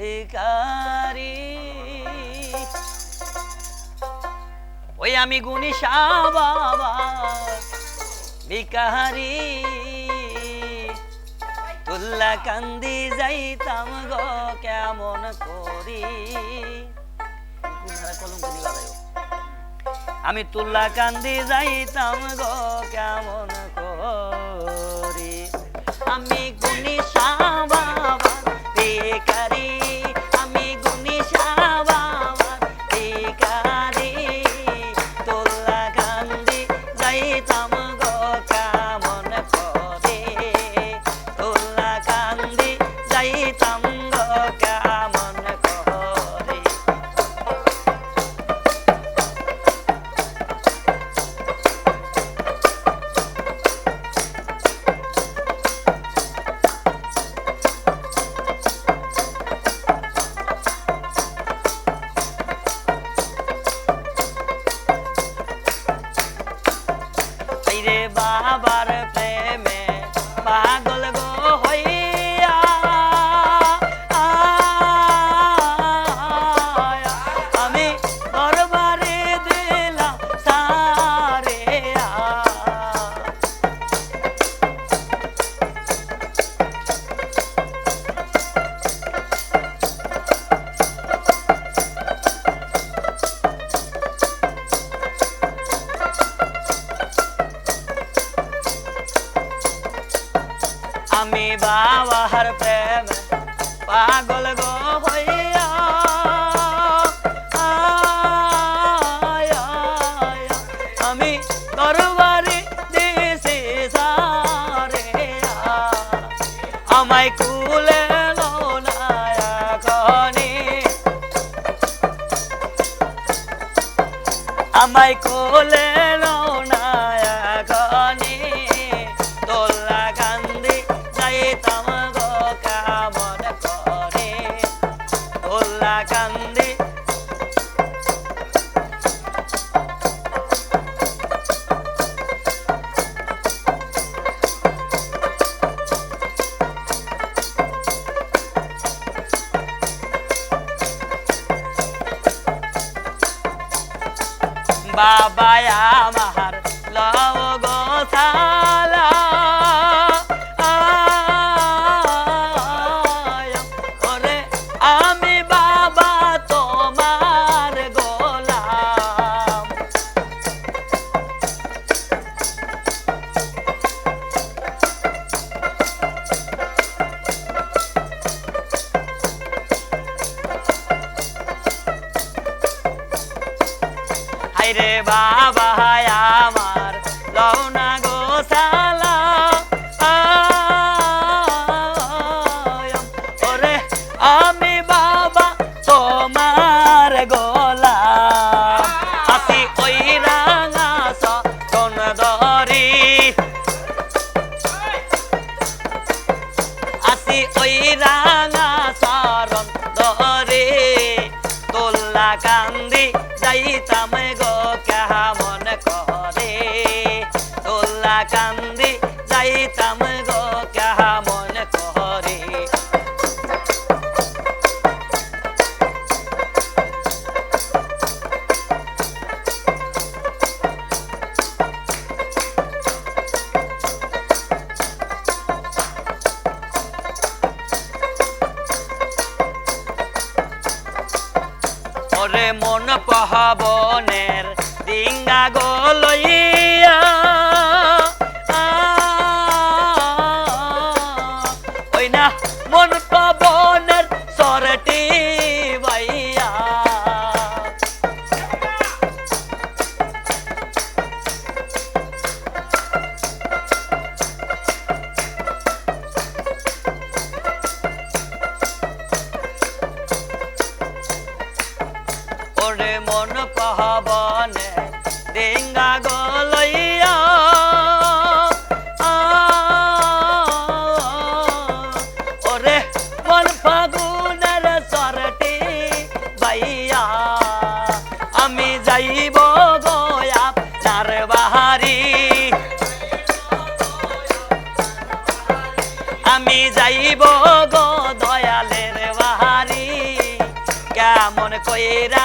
ভিকারি ওই আমি গুণী বাবা ভিকারি তুল্লা কান্দি যাইতাম গো, কেমন করি। আমি তুল্লা কান্দি যাইতাম গো, কেমন করি? আমি বাবার প্রেম পাগল গো হইয়া। আমি কুলে নায়াকনি আমায় কোলে বাবা হাইরে বাবা আমার লওনা গো সালা আমি ওরে মন পাহাবনে ডেঙ্গা গলইয়া ওরে মন ফাগুনের সরটি বাইয়া, আমি যাইব গয়া তার বাহারি। আমি যাইব গয়া দয়ালের বাহারি, কেমন কইরা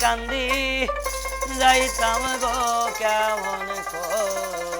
কান্দি যাইতাম গো কেমন করে।